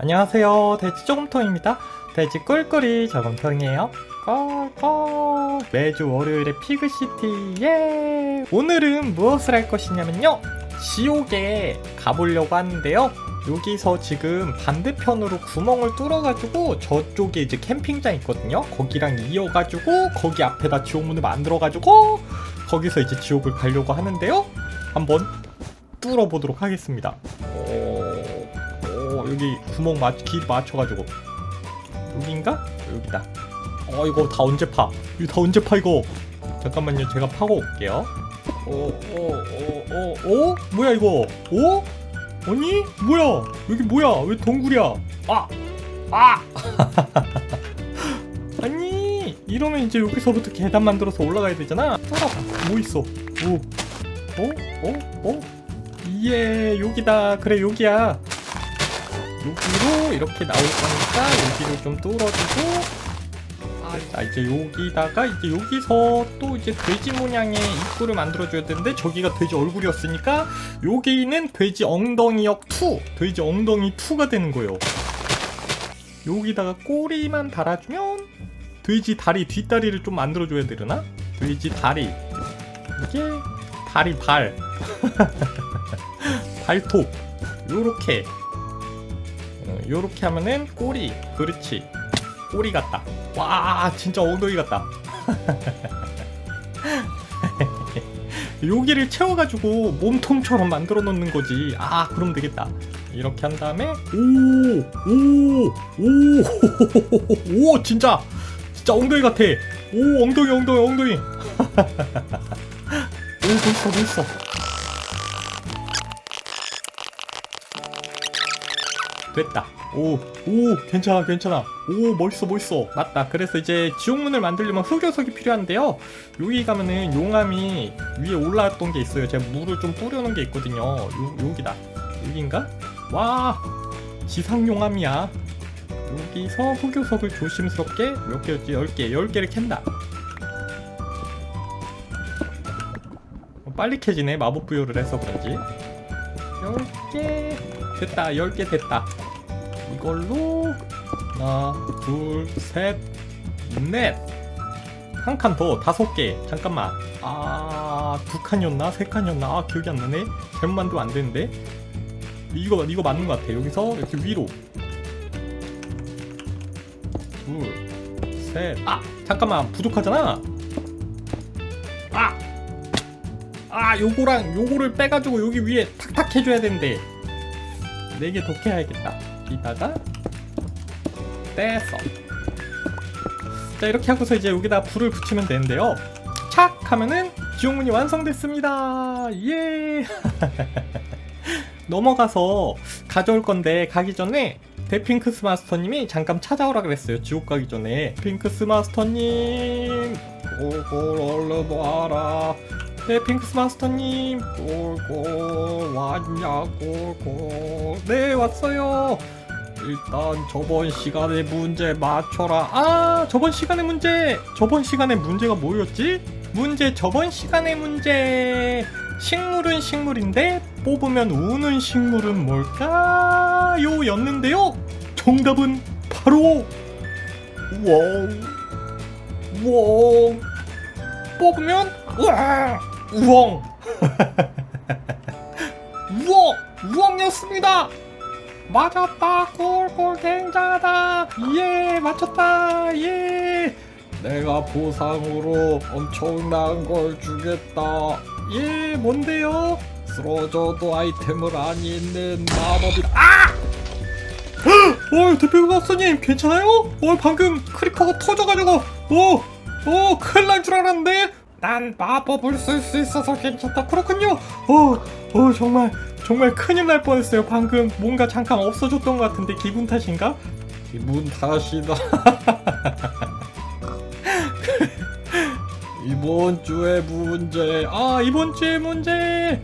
안녕하세요. 돼지 조금통입니다. 돼지 꿀꿀이 저금통이에요. 꿀꿀 매주 월요일에 피그시티 예. 오늘은 무엇을 할 것이냐면요. 지옥에 가보려고 하는데요. 여기서 지금 반대편으로 구멍을 뚫어가지고 저쪽에 이제 캠핑장 있거든요. 거기랑 이어가지고 거기 앞에다 지옥문을 만들어가지고 거기서 이제 지옥을 가려고 하는데요. 한번 뚫어보도록 하겠습니다. 어... 어, 여기 구멍 맞, 길 맞춰가지고 여기인가? 여기다 어 이거 다 언제 파? 이거 다 언제 파 이거? 잠깐만요 제가 파고 올게요 어어어어어 어, 어? 뭐야 이거? 어? 아니? 뭐야? 여기 뭐야? 왜 동굴이야? 아! 아! 아니 이러면 이제 여기서부터 계단 만들어서 올라가야 되잖아 아, 뭐 있어? 오 어? 어? 어? 예 여기다 그래 여기야 여기로 이렇게 나올 거니까 여기를 좀 뚫어주고 아, 자 이제 여기다가 이제 여기서 또 이제 돼지 모양의 입구를 만들어줘야 되는데 저기가 돼지 얼굴이었으니까 여기는 돼지 엉덩이역 2 돼지 엉덩이 2가 되는 거예요. 여기다가 꼬리만 달아주면 돼지 다리 뒷다리를 좀 만들어줘야 되려나? 돼지 다리. 이게 다리 발 발톱. 요렇게 어, 요렇게 하면은 꼬리 그렇지. 꼬리 같다. 와 진짜 엉덩이 같다. 여기를 채워가지고 몸통처럼 만들어 놓는 거지. 아 그럼 되겠다. 이렇게 한 다음에 오오오오 오 진짜 진짜 엉덩이 같아. 오 엉덩이 엉덩이 엉덩이. 오 멋있어 멋있어 됐다. 오, 오, 괜찮아, 괜찮아. 오, 멋있어, 멋있어. 맞다. 그래서 이제 지옥문을 만들려면 흑요석이 필요한데요. 여기 가면은 용암이 위에 올라왔던 게 있어요. 제가 물을 좀 뿌려놓은 게 있거든요. 요, 여기다. 여긴가? 와, 지상 용암이야. 여기서 흑요석을 조심스럽게 몇 개였지? 10개, 10개를 캔다. 어, 빨리 캐지네. 마법 부여를 해서 그런지. 10개. 됐다. 10개 됐다. 이걸로 하나, 둘, 셋, 넷. 한 칸 더, 다섯 개. 잠깐만. 아, 두 칸이었나? 세 칸이었나? 아, 기억이 안 나네. 잘못 만들면 안 되는데. 이거, 이거 맞는 것 같아. 여기서 이렇게 위로. 둘, 셋. 아, 잠깐만. 부족하잖아. 아! 아, 요거랑 요거를 빼가지고 여기 위에 탁탁 해줘야 되는데. 네 개 더 캐야겠다. 여기다가 떼서 자 이렇게 하고서 이제 여기다 불을 붙이면 되는데요 착 하면은 지옥문이 완성됐습니다 예 넘어가서 가져올 건데 가기 전에 데핑크스 마스터님이 잠깐 찾아오라 그랬어요 지옥 가기 전에 핑크스 마스터님 꼴꼴 얼른 와라 네, 핑크스 마스터님. 꼴꼴 왔냐, 꼴꼴. 네, 왔어요. 일단 저번 시간의 문제 맞춰라. 아, 저번 시간의 문제. 저번 시간의 문제가 뭐였지? 문제 저번 시간의 문제. 식물은 식물인데 뽑으면 우는 식물은 뭘까요? 였는데요. 정답은 바로 우엉. 우엉. 뽑으면 우와 우엉 우엉 우엉이었습니다 맞았다 꼴꼴 굉장하다 예 맞췄다 예 내가 보상으로 엄청난 걸 주겠다 예 뭔데요 쓰러져도 아이템을 안 잊는 마법이 아! 어 대표 박사님 괜찮아요? 어 방금 크리퍼가 터져가지고 어 어, 큰일 날줄 알았는데? 난 마법을 쓸 수 있어서 괜찮다. 그렇군요. 어, 어, 정말, 정말 큰일 날 뻔했어요. 방금 뭔가 잠깐 없어졌던 것 같은데 기분 탓인가? 기분 탓이다. 이번 주의 문제. 아, 이번 주의 문제.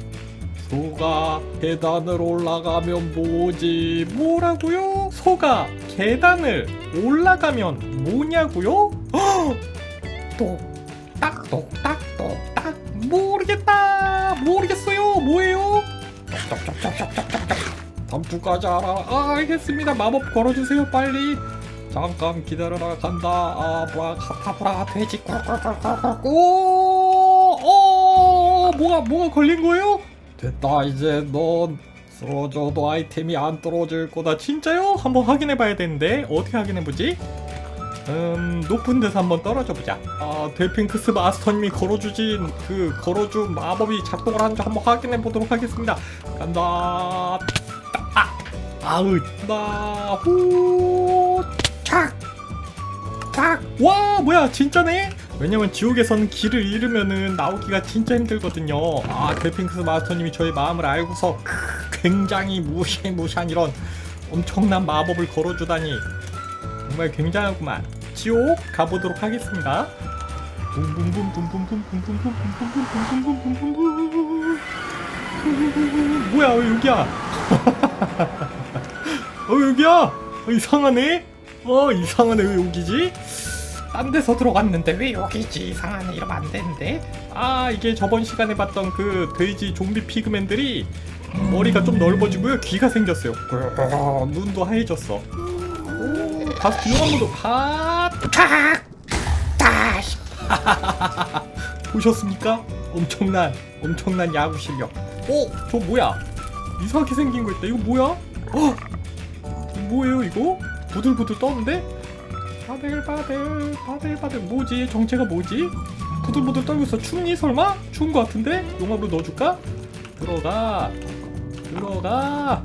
소가 계단을 올라가면 뭐지? 뭐라고요? 소가 계단을 올라가면 뭐냐고요? 헉! 똑딱 똑딱 똑딱 모르겠다 모르겠어요 뭐예요? 단풍까지 알아. 아, 알겠습니다. 마법 걸어주세요, 빨리. 잠깐 기다려라 간다. 아, 브라 카타브라 돼지 꿀꿀꿀꿀꿀. 오, 오, 뭐가 뭐가 걸린 거예요? 됐다. 이제 넌 쓰러져도 아이템이 안 떨어질 거다. 진짜요? 한번 확인해 봐야 되는데 어떻게 확인해 보지? 음, 높은 데서 한번 떨어져 보자. 아, 델핑크스 마스터님이 걸어주진 그 걸어준 마법이 작동을 하는지 한번 확인해 보도록 하겠습니다. 간다. 아, 아으, 나 후, 착, 착. 와, 뭐야, 진짜네? 왜냐면 지옥에서는 길을 잃으면은 나오기가 진짜 힘들거든요. 아, 델핑크스 마스터님이 저의 마음을 알고서 크, 굉장히 무시무시한 이런 엄청난 마법을 걸어주다니 정말 굉장하구만. 지옥 가보도록 하겠습니다. 뭐야 왜 여기야? 어 여기야? 어, 이상하네? 어 이상하네. 왜 여기지? 딴 데서 들어갔는데 왜 여기지? 이상하네. 이러면 안 되는데. 아 이게 저번 시간에 봤던 그 돼지 좀비 피그맨들이 머리가 좀 넓어지고요. 귀가 생겼어요. 눈도 하얘졌어. 오, 가스 유한 모드 하 탁! 다시 보셨습니까? 엄청난 엄청난 야구 실력. 오, 저 뭐야? 이상하게 생긴 거 있다. 이거 뭐야? 어, 뭐예요 이거? 부들부들 떠는데? 바들바들 바들바들 뭐지? 정체가 뭐지? 부들부들 떨고 있어. 춥니 설마? 추운 거 같은데? 용암으로 넣어줄까? 들어가 들어가.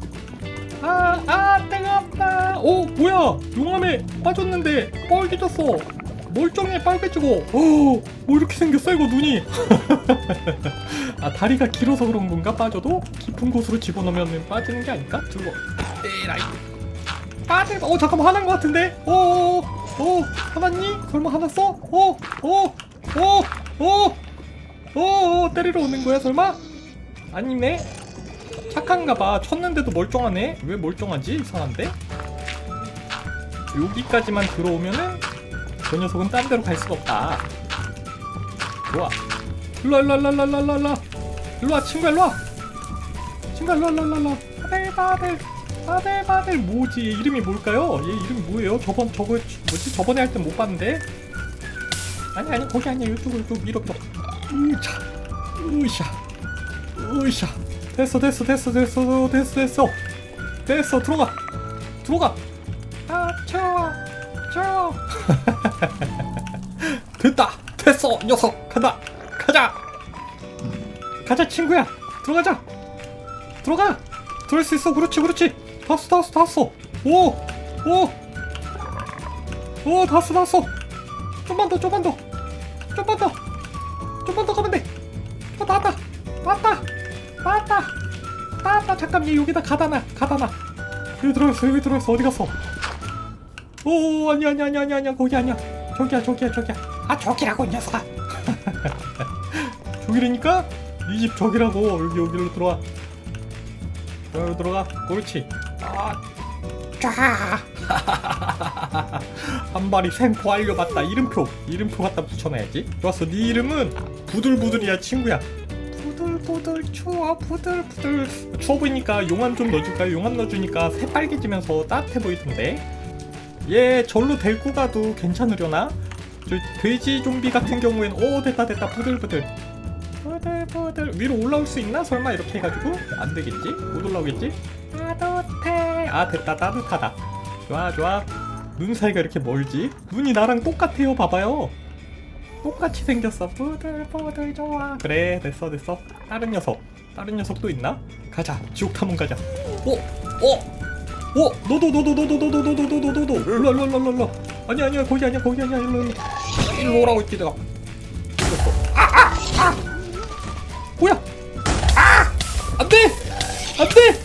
아, 아, 뜨 겁다. 오, 뭐야? 용암에 빠졌는데 빨개졌어. 멀쩡해 빨개지고. 오, 뭐 이렇게 생겼어 이거 눈이. 아, 다리가 길어서 그런 건가? 빠져도 깊은 곳으로 집어넣으면 빠지는 게 아닐까? 들고. 에라이. 빠져. 어, 잠깐만 화난 것 같은데. 오, 오, 오, 화났니? 설마 화났어? 오, 오, 오, 오, 오, 오, 때리러 오는 거야 설마? 아니네. 착한가 봐 쳤는데도 멀쩡하네 왜 멀쩡하지 이상한데 여기까지만 들어오면은 저 녀석은 딴 데로 갈 수가 없다. 좋아. 일로와 일로와 일로와 일로와 일로와. 일로와 친구야 일로와. 친구야 일로와 일로와 일로와 바들 바들 바들 바들 뭐지? 얘 이름이 뭘까요? 얘 이름이 뭐예요? 저번 저거 뭐지? 저번에 할 때 못 봤는데. 아니 아니 거기 아니야. 이쪽으로 좀 밀어 밀어. 으차 으샤 으샤. 됐어 됐어 됐어 됐어 됐어 됐어. 됐어 들어가. 들어가 아 차워 차워 됐다. 됐어 녀석. 간다. 가자. 가자 친구야. 들어가자. 들어가. 들어갈 수 있어. 그렇지 그렇지. 다 왔어 다 왔어 다 왔어. 오 오 오 다 왔어 다 왔어. 좀만 더 좀만 더. 좀만 더. 좀만 더 가면 돼. 어, 다 왔다. 다 왔다. 나왔다. 나왔다. 잠깐 얘 여기다 가다놔. 가다놔. 여기 들어있어 여기 들어있어. 어디 갔어 오 아니야 아니야 아니야 아니야 아니야 거기 아니야. 저기야 저기야 저기야. 아 저기라고 이 녀석아 저기라니까? 이 집 저기라고. 여기 여기로 들어와. 여기로 들어가. 그렇지. 아쫙 한 발이 생포 알려봤다. 이름표. 이름표 갖다 붙여놔야지. 좋았어. 네 이름은 부들부들이야 친구야. 부들부들 추워. 부들부들. 추워 보이니까 용암 좀 넣어줄까요? 용암 넣어주니까 새빨개지면서 따뜻해 보이던데 얘 절로 데리고 가도 괜찮으려나? 저 돼지 좀비 같은 경우엔 오 됐다 됐다 부들부들 부들부들 위로 올라올 수 있나? 설마 이렇게 해가지고 안 되겠지? 못 올라오겠지? 따뜻해 아 됐다 따뜻하다 좋아 좋아 눈 사이가 이렇게 멀지? 눈이 나랑 똑같아요 봐봐요 똑같이 생겼어 부들부들 좋아 그래 됐어 됐어 다른 녀석 다른 녀석 또 있나? 가자 지옥 탐험 가자 어? 어? 어? 너도 너도 너도 너도 너도 너도 너도 너도. 일로 일로 일로 일로 아니야 거기 아니야 거기 아니야. 일로 일로. 일로 오라고 했지 내가. 이겼어. 아아 아! 뭐야? 아! 안돼! 안돼!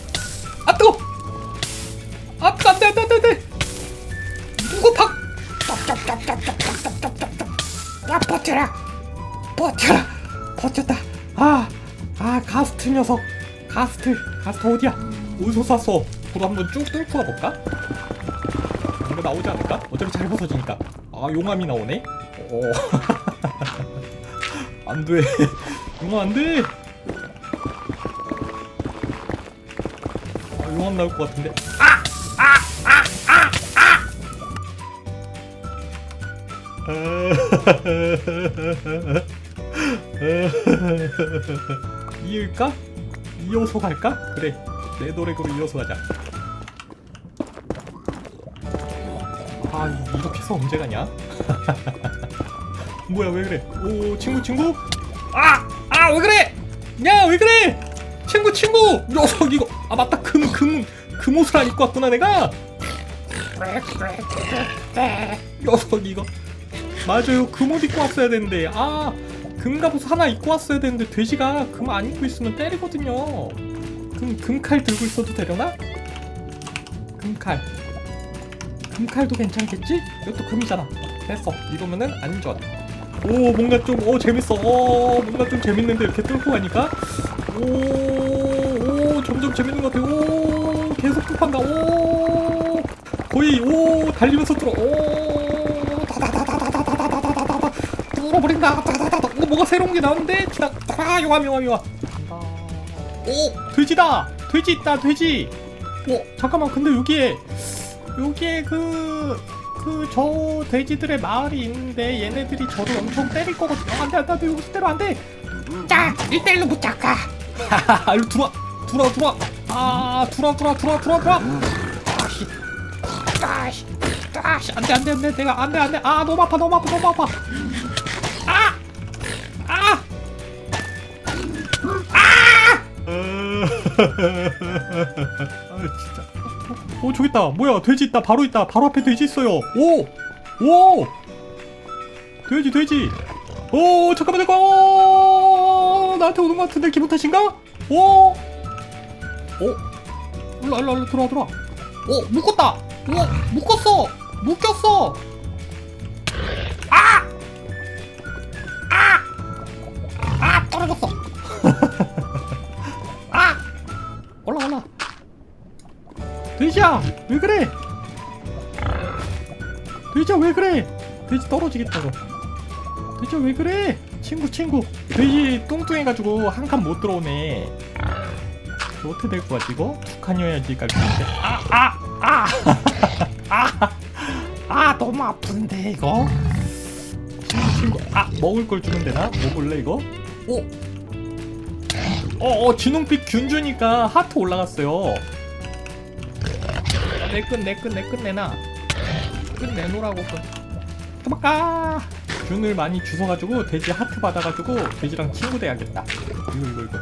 아 뜨거! 아 안돼 안돼 안돼 안돼. 누구 박 야 버텨라. 버텨라. 버텼다. 아, 아 가스트 녀석. 가스트. 가스트 어디야? 어디서 쐈어 불 한번 쭉 뚫고 가볼까? 이거 나오지 않을까? 어차피 잘 벗어지니까. 아 용암이 나오네? 어. 안돼. 용암 안돼! 아, 용암 나올 것 같은데. 이을까? 이어서 갈까? 그래. 내 노래로 이어서 가자 아 이렇게 해서 언제 가냐? 뭐야 왜 그래? 오 친구 친구? 아! 아 왜 그래? 야 왜 그래? 친구 친구! 녀석 이거. 아 맞다. 금 금 금 옷을 안 입고 왔구나 내가. 녀석 이거. 맞아요. 금옷 입고 왔어야 되는데. 아 금갑옷 하나 입고 왔어야 되는데 돼지가 금 안 입고 있으면 때리거든요. 금 금칼 들고 있어도 되려나? 금칼 금칼도 괜찮겠지? 이것도 금이잖아. 됐어. 이러면은 안전 오 뭔가 좀오 재밌어. 오 뭔가 좀 재밌는데 이렇게 뚫고 가니까. 오오 점점 재밌는 것 같아. 오 계속 뚫한다. 오 거의 오 달리면서 뚫어. 오 다다다다다다다다다다다 뚫어버린다 다다다다 오 뭐가 새로운 게 나오는데 지나 아 용암 용암 용암 오 돼지다! 돼지 있다 돼지. 어 잠깐만 근데 여기에 여기에 그그 저 돼지들의 마을이 있는데 얘네들이 저를 엄청 때릴 거거든요 안돼 안돼 안돼 여기서 때려 안돼 자, 1대1로 붙잡까. 하하하 일로 들어와 들어와 들어와 아 들어와 들어와 들어와 들어와 들어와 아씨, 아씨, 아씨 안돼 안돼 안돼 내가 안돼 안돼 아 너무 아파 너무 아파 너무 아파 아! 아! 아 진짜 오 저기 있다. 뭐야 돼지 있다. 바로 있다. 바로 앞에 돼지 있어요. 오 오! 돼지 돼지. 오 잠깐만 잠깐 오 나한테 오는 것 같은데 기분 탓인가? 오 오 일로 일로 일로 들어와 들어와. 오 묶었다. 오 묶었어. 묶였어 돼지야 왜 그래? 돼지야 왜 그래? 돼지 떨어지겠다고. 돼지야 왜 그래? 친구 친구. 돼지 뚱뚱해가지고 한 칸 못 들어오네. 어떻게 될것 같지 이거? 두 칸이어야지 깔끔한데 아아아 아 아, 아, 너무 아픈데 이거? 친구 친구. 아 먹을 걸 주면 되나? 먹을래 이거? 오 어, 어, 진홍빛 균 주니까 하트 올라갔어요. 내 끝, 내 끝, 내 끝 내놔. 끝 내놓으라고, 끝. 도망가! 균을 많이 주워가지고, 돼지 하트 받아가지고, 돼지랑 친구 돼야겠다. 이거, 이거, 이거.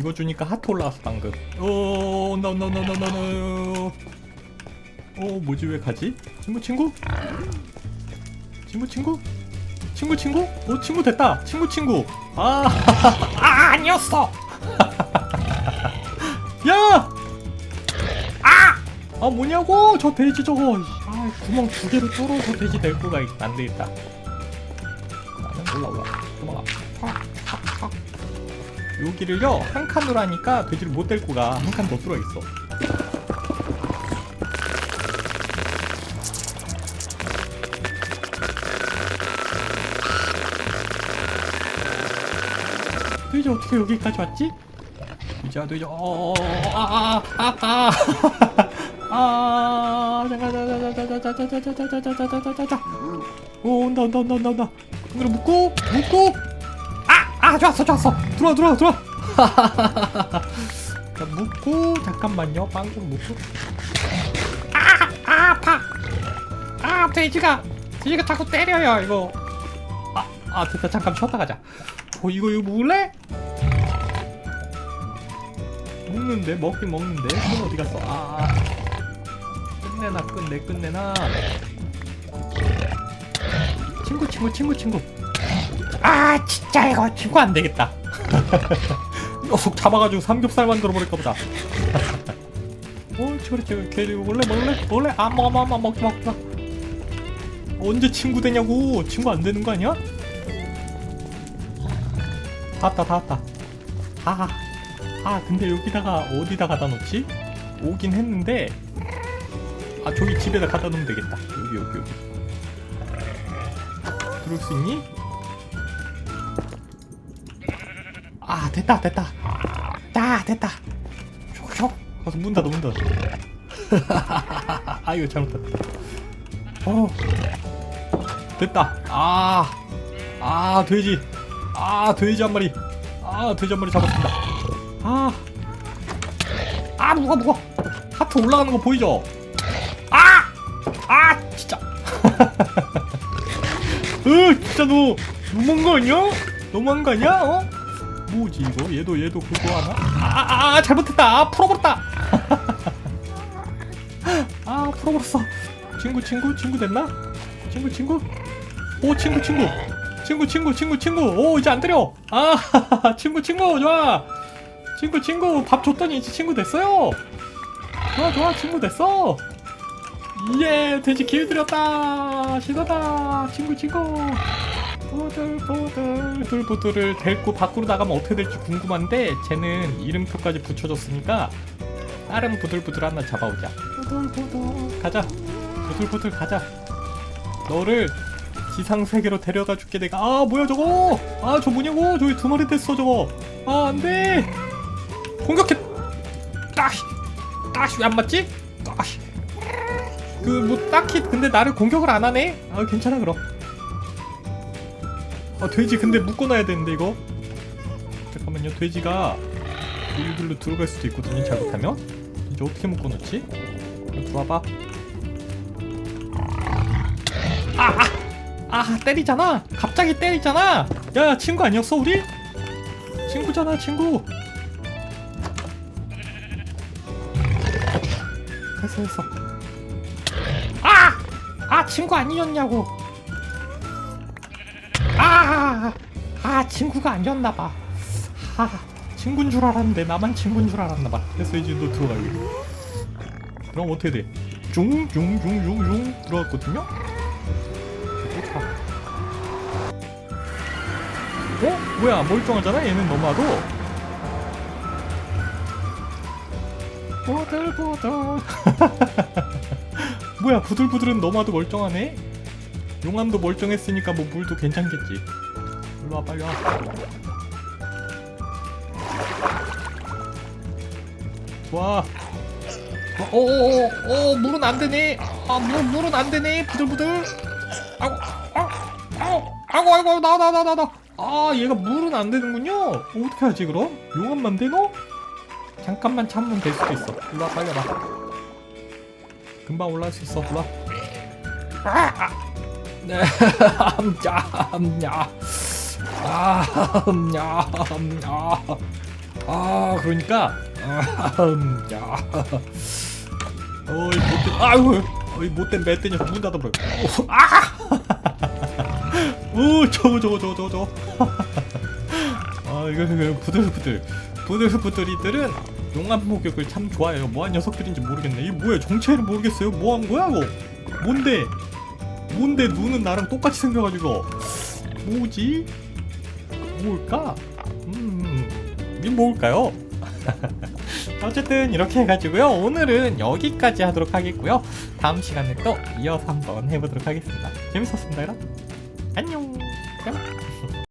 이거 주니까 하트 올라갔어, 방금. 오, 온다, 온다, 온다, 온다, 온다. 어, 뭐지, 왜 가지? 친구, 친구? 친구, 친구? 친구 친구? 오 친구 됐다 친구 친구 아, 아, 아니었어. 아! 아 뭐냐고? 저 돼지 저거 아 구멍 두 개로 뚫어서 돼지 데리고 가안 되겠다. 나는 올라 올라. 도망가. 팍, 팍, 팍. 여기를요 한 칸으로 하니까 돼지를 못 데리고 가한 칸 더 뚫어 있어. 돼지 어떻게 여기까지 왔지? 돼지야 돼지 어아아아아 아 잠깐 자자자자자자자자자자자자자자자자 오 온다 온다 온다 온다 온다 그럼 묶고 묶고 아아 좋았어 좋았어 들어와 들어와 들어와 자 묶고 잠깐만요 방금 묶고 아, 아, 아파. 아, 돼지가, 돼지가 자꾸 때려요, 이거. 아, 아 됐다 잠깐 쉬었다 가자 어 이거 이거 먹을래? 먹는데 먹긴 먹는데 손 어디 갔어 아 아. 끝내나 끝내 끝내나. 친구 친구 친구 친구. 아, 진짜 이거. 친구 안 되겠다. 녀석 잡아가지고 삼겹살 만들어 버릴까 보다. 옳지 그렇지 걔 먹을래 먹을래. 먹을래 안 먹어 먹어 먹지 먹지 마 언제 친구 되냐고. 친구 안 되는 거 아니야? 다 왔다 다 왔다. 아, 아 근데 여기다가 어디다 갖다 놓지? 오긴 했는데 아 저기 집에다 갖다 놓으면 되겠다. 여기 여기 여기. 들어올 수 있니? 아 됐다 됐다. 아 됐다. ሾ쇼 가서 문 닫아 문 닫아. 아 이거 잘못했다. 어. 됐다. 아, 아 돼지. 아 돼지 한 마리. 아 돼지 한 마리 잡았습니다. 아, 아 무거 무거 하트 올라가는 거 보이죠? 으 진짜 너 너무한 거 아니야? 너무한 거 아니야? 어? 뭐지 이거? 얘도 얘도 그거 하나? 아, 아, 아 잘못했다. 아, 풀어버렸다. 아 풀어버렸어. 친구 친구 친구 됐나? 친구 친구? 오 친구 친구 친구 친구 친구 친구 오 이제 안 때려. 아 친구 친구 좋아. 친구 친구 밥 줬더니 이제 친구 됐어요. 좋아 좋아 친구 됐어. 예 돼지 기회 드렸다. 신나다. 친구 친구. 보들보들. 보들보들을 데리고 밖으로 나가면 어떻게 될지 궁금한데 쟤는 이름표까지 붙여줬으니까 다른 보들보들 하나 잡아오자. 보들보들. 가자. 보들보들 가자. 너를 지상세계로 데려다 줄게 내가. 아 뭐야 저거? 아 저 뭐냐고? 저기 두 마리 됐어 저거. 아 안돼. 공격해. 따시 따시 왜안 맞지? 따시 그 뭐 딱히 근데 나를 공격을 안 하네 아 괜찮아 그럼 아 돼지 근데 묶어놔야 되는데 이거 잠깐만요 돼지가 여기들로 들어갈 수도 있거든요 잘못하면 이제 어떻게 묶어놓지? 들어와봐 아, 아! 아 때리잖아 갑자기 때리잖아 야 친구 아니었어 우리? 친구잖아 친구 아! 아 친구 아니었냐고 아, 아 친구가 아니었나봐. 아, 친구인 줄 알았는데 나만 친구인 줄 알았나봐. 그래서 이제 너 들어가 여기. 그럼 어떻게 돼? 쭝쭝쭝쭝쭝 들어갔거든요. 쫓아. 어? 뭐야 멀쩡하잖아 얘는 너무하도. 보들보들. 뭐야 부들부들은 너무하도 멀쩡하네. 용암도 멀쩡했으니까 뭐 물도 괜찮겠지. 일로 와 빨리 와. 좋아. 오오오 오, 물은 안 되네. 아 물, 물은 안 되네. 부들부들. 아고 아고 아고 아고 나 나 나 나 나. 아 얘가 물은 안 되는군요. 어떻게 하지 그럼? 용암만 되노? 잠깐만 참으면 될 수도 있어. 일로 와 빨리 와. 금방 올라갈 수 있어. 일로 와. 아, 아. 네, 암냐, 암냐, 아. 아, 그러니까, 아, 암냐. 어이 못된, 아유, 어이 못된 멧돼지 문 닫아버려. 오, 아, 오, 저거, 저거, 저거, 저거, 저거. 아, 이거, 이거 부들부들, 부들부들이들은 용암 목욕을 참 좋아해요. 뭐한 녀석들인지 모르겠네. 이게 뭐야? 정체를 모르겠어요. 뭐 한 거야, 이거? 뭔데? 뭔데 눈은 나랑 똑같이 생겨가지고 뭐지? 뭘까? 음, 이게 뭘까요? 어쨌든 이렇게 해가지고요 오늘은 여기까지 하도록 하겠고요 다음 시간에 또 이어서 한번 해보도록 하겠습니다 재밌었습니다 여러분 안녕